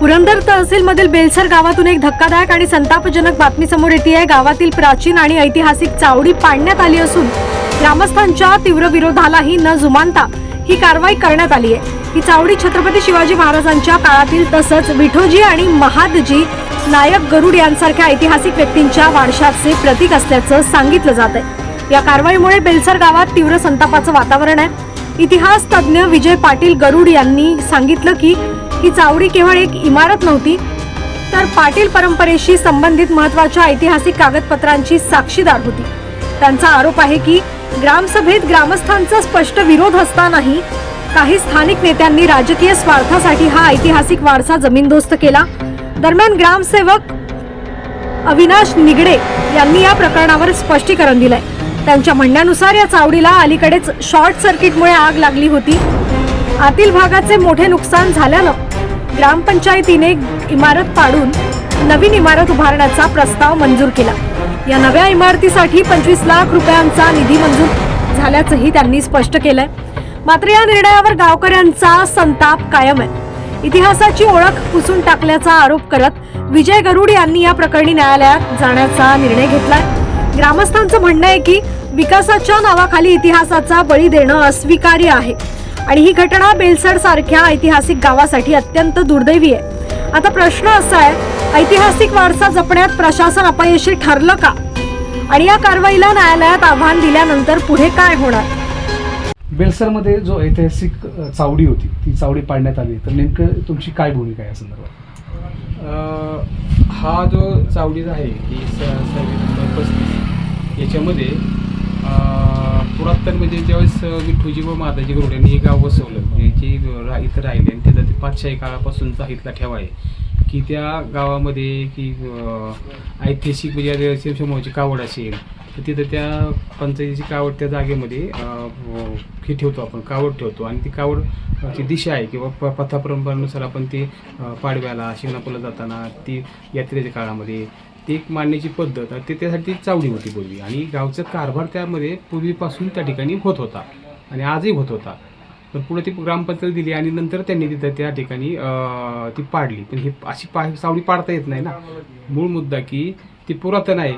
पुरंदर तहसीलमधील बेलसर गावातून एक धक्कादायक आणि संतापजनक बातमी समोर येते. आहे गावातील प्राचीन आणि ऐतिहासिक चावडी पाडण्यात आली असून ग्रामस्थांच्या तीव्र विरोधालाही न जुमानता ही कारवाई करण्यात आली आहे. ही चावडी छत्रपती शिवाजी महाराजांच्या काळातील तसंच विठोजी आणि महादजी नायक गरुड यांसारख्या ऐतिहासिक व्यक्तींच्या वारशाचे प्रतीक असल्याचं सांगितलं जात आहे. या कारवाईमुळे बेलसर गावात तीव्र संतापाचं वातावरण आहे. इतिहास तज्ज्ञ विजय पाटील गरुड यांनी सांगितलं की ही चावडी केवळ एक इमारत नव्हती तर पाटील परंपरेशी संबंधित महत्त्वाच्या ऐतिहासिक कागदपत्रांची साक्षीदार होती. त्यांचा आरोप आहे की ग्रामसभेत ग्रामस्थांचा स्पष्ट विरोध असतानाही काही स्थानिक नेत्यांनी राजकीय स्वार्थासाठी हा ऐतिहासिक वारसा जमीनदोस्त केला. दरम्यान ग्रामसेवक अविनाश निगडे यांनी या प्रकरणावर स्पष्टीकरण दिलंय. त्यांच्या म्हणण्यानुसार या चावडीला अलीकडेच शॉर्ट सर्किटमुळे आग लागली होती. आतील भागाचे मोठे नुकसान झाल्यानं ग्रामपंचायतीने इमारत पाडून नवीन इमारत उभारण्याचा प्रस्ताव मंजूर केला. या नव्या इमारतीसाठी पंचवीस लाख रुपयांचा निधी मंजूर झाल्याचंही त्यांनी स्पष्ट केलंय. मात्र या निर्णयावर गावकऱ्यांचा संताप कायम आहे. इतिहासाची ओळख पुसून टाकल्याचा आरोप करत विजय गरुड यांनी या प्रकरणी न्यायालयात जाण्याचा निर्णय घेतलाय. ग्रामस्थांचं म्हणणं आहे की विकासाच्या नावाखाली इतिहासाचा बळी देणं अस्वीकार्य आहे. आणि ही घटना बेलसर सारख्या ऐतिहासिक गावासाठी अत्यंत दुर्दैवी आहे. आता प्रश्न असा आहे ऐतिहासिक वारसा जपण्यात प्रशासन अपयशी ठरलं का? आणि या कारवाईला न्यायालयात आव्हान दिल्यानंतर पुढे काय होणार? बेलसरमध्ये जो ऐतिहासिक चावडी होती ती चावडी पाडण्यात आली. तर नेमकं तुमची काय भूमिका या संदर्भात? हा जो चावडीचा आहे स नंबर पस्तीस याच्यामध्ये अ, पुरातन म्हणजे ज्यावेळेस विठ्ठूजी व माताजी गरुड यांनी हे गाव वसवलं म्हणजे जे रा इथं राहिले आणि त्याचा ते पाचशाही काळापासूनचा इथला ठेवा आहे की त्या गावामध्ये की ऐतिहासिक म्हणजे शिवसमूहाची कावड असेल तर तिथं त्या पंचायतीची कावड त्या जागेमध्ये हे ठेवतो आपण कावड ठेवतो. आणि ती कावड ची दिशा आहे किंवा प पथापरंपरेनुसार आपण ती पाडव्याला शिंगणापूरला जाताना ती यात्रेच्या काळामध्ये ती एक मांडण्याची पद्धत ते त्यासाठी चावडी होती पूर्वी. आणि गावचा कारभार त्यामध्ये पूर्वीपासून त्या ठिकाणी होत होता आणि आजही होत होता. पण पुढे ती ग्रामपंचायत दिली आणि नंतर त्यांनी तिथं त्या ठिकाणी ती पाडली. पण ही अशी पा सावडी पाडता येत नाही ना. मूळ मुद्दा की ती पुरातन आहे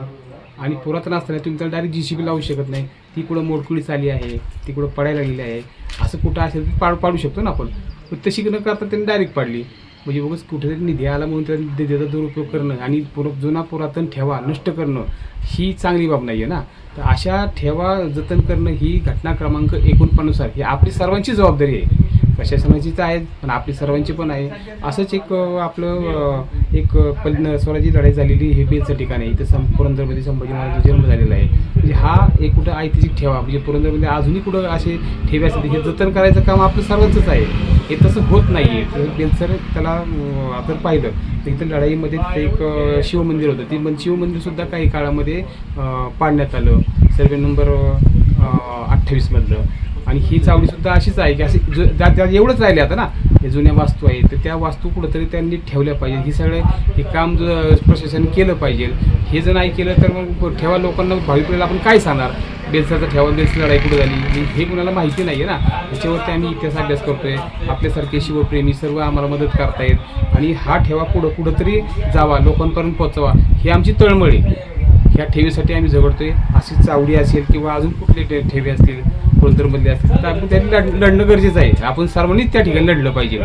आणि पुरातन असताना तुम्ही त्याला डायरेक्ट जी सी बी लावू शकत नाही. ती कुठं मोडकुळीच आली आहे ती कुठं पडायला लागलेली आहे असं कुठं असेल तर पाड पाडू शकतो ना आपण. तशी न करता त्यांनी डायरेक्ट पाडली. म्हणजे उगाच कुठेतरी निधी आला म्हणून त्या निधीचा दुरुपयोग करणं आणि पुर जुना पुरातन ठेवा नष्ट करणं ही चांगली बाब नाही आहे ना? तर अशा ठेवा जतन करणं ही घटना क्रमांक एकोणपन्नासार ही आपली सर्वांची जबाबदारी आहे. प्रशासनाची तर आहे पण आपली सर्वांची पण आहे. असंच एक आपलं एक पल स्वराजी लढाई झालेली हे बेलचं ठिकाण आहे. इथं सं पुरंदरमध्ये संभाजी महाराजांचा जन्म झालेला आहे. म्हणजे हा एक कुठं ऐतिहासिक ठेवा म्हणजे पुरंदरमध्ये अजूनही कुठं असे ठेवे असतील हे जतन करायचं काम आपलं सर्वांचंच आहे. हे तसं होत नाही आहे बेलसर त्याला आपण पाहिलं तर इथं लढाईमध्ये तिथे एक शिवमंदिर होतं. ते शिवमंदिरसुद्धा काही काळामध्ये पाडण्यात आलं. सर्वे नंबर अठ्ठावीसमधलं आणि ही चावडीसुद्धा अशीच आहे की अशी ज्या त्या एवढंच राहिले आता ना हे जुन्या वास्तू आहेत तर त्या वास्तू कुठंतरी त्यांनी ठेवल्या पाहिजे ही सगळे हे काम ज- प्रशासन केलं पाहिजे हे जर नाही केलं तर मग ठेवा लोकांना भावी पिढीला आपण काय सांगणार? बेलसाचा ठेवा बेलची लढाई कुठं झाली? हे- हे कुणाला माहिती नाही आहे ना. त्याच्यावरती आम्ही इतिहास अभ्यास करतोय. आपल्यासारखे शिवप्रेमी सर्व आम्हाला मदत करतायत. आणि हा ठेवा पुढं कुठंतरी जावा लोकांपर्यंत पोचवा ही आमची तळमळ आहे. ह्या ठेवीसाठी आम्ही झगडतोय. अशी चावडी असेल किंवा अजून कुठले ठे- असतील कोणतरमधले असतील तर आपण त्यांनी लढ लढणं गरजेचं आहे. आपण सर्वांनीच त्या ठिकाणी लढलं पाहिजे.